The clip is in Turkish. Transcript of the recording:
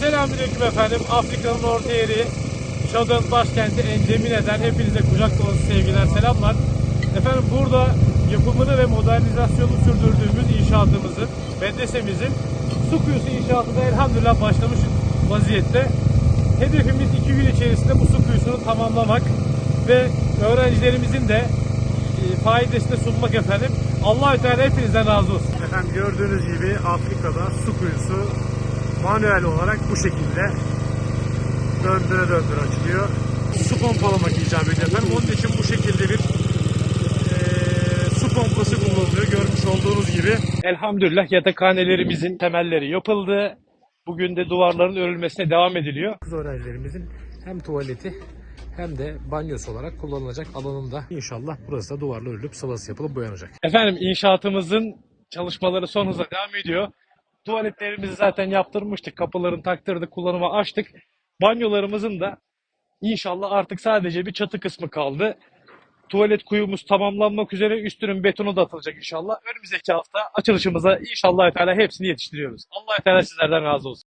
Selamünaleyküm efendim. Afrika'nın orta yeri, Şad'ın başkenti Encemine'den hepinize kucak dolusu sevgiler, selamlar. Efendim burada yapımını ve modernizasyonunu sürdürdüğümüz inşaatımızın, medresemizin su kuyusu inşaatı da elhamdülillah başlamış vaziyette. Hedefimiz iki gün içerisinde bu su kuyusunu tamamlamak ve öğrencilerimizin de e, faidesini sunmak efendim. allah Teala hepinizden razı olsun. Efendim gördüğünüz gibi Afrika'da su kuyusu manuel olarak bu şekilde döndüre döndüre açılıyor. Su pompalamak icap ediyor efendim. Onun için bu şekilde bir eee, su pompası kullanılıyor görmüş olduğunuz gibi. Elhamdülillah yatakhanelerimizin temelleri yapıldı. Bugün de duvarların örülmesine devam ediliyor. Kız öğrencilerimizin hem tuvaleti hem de banyosu olarak kullanılacak alanında inşallah burası da duvarla örülüp sıvası yapılıp boyanacak. Efendim inşaatımızın çalışmaları son hızla devam ediyor. Tuvaletlerimizi zaten yaptırmıştık. Kapılarını taktırdık, kullanıma açtık. Banyolarımızın da inşallah artık sadece bir çatı kısmı kaldı. Tuvalet kuyumuz tamamlanmak üzere. Üstünün betonu da atılacak inşallah. Önümüzdeki hafta açılışımıza inşallah Teala hepsini yetiştiriyoruz. Allah Teala sizlerden razı olsun.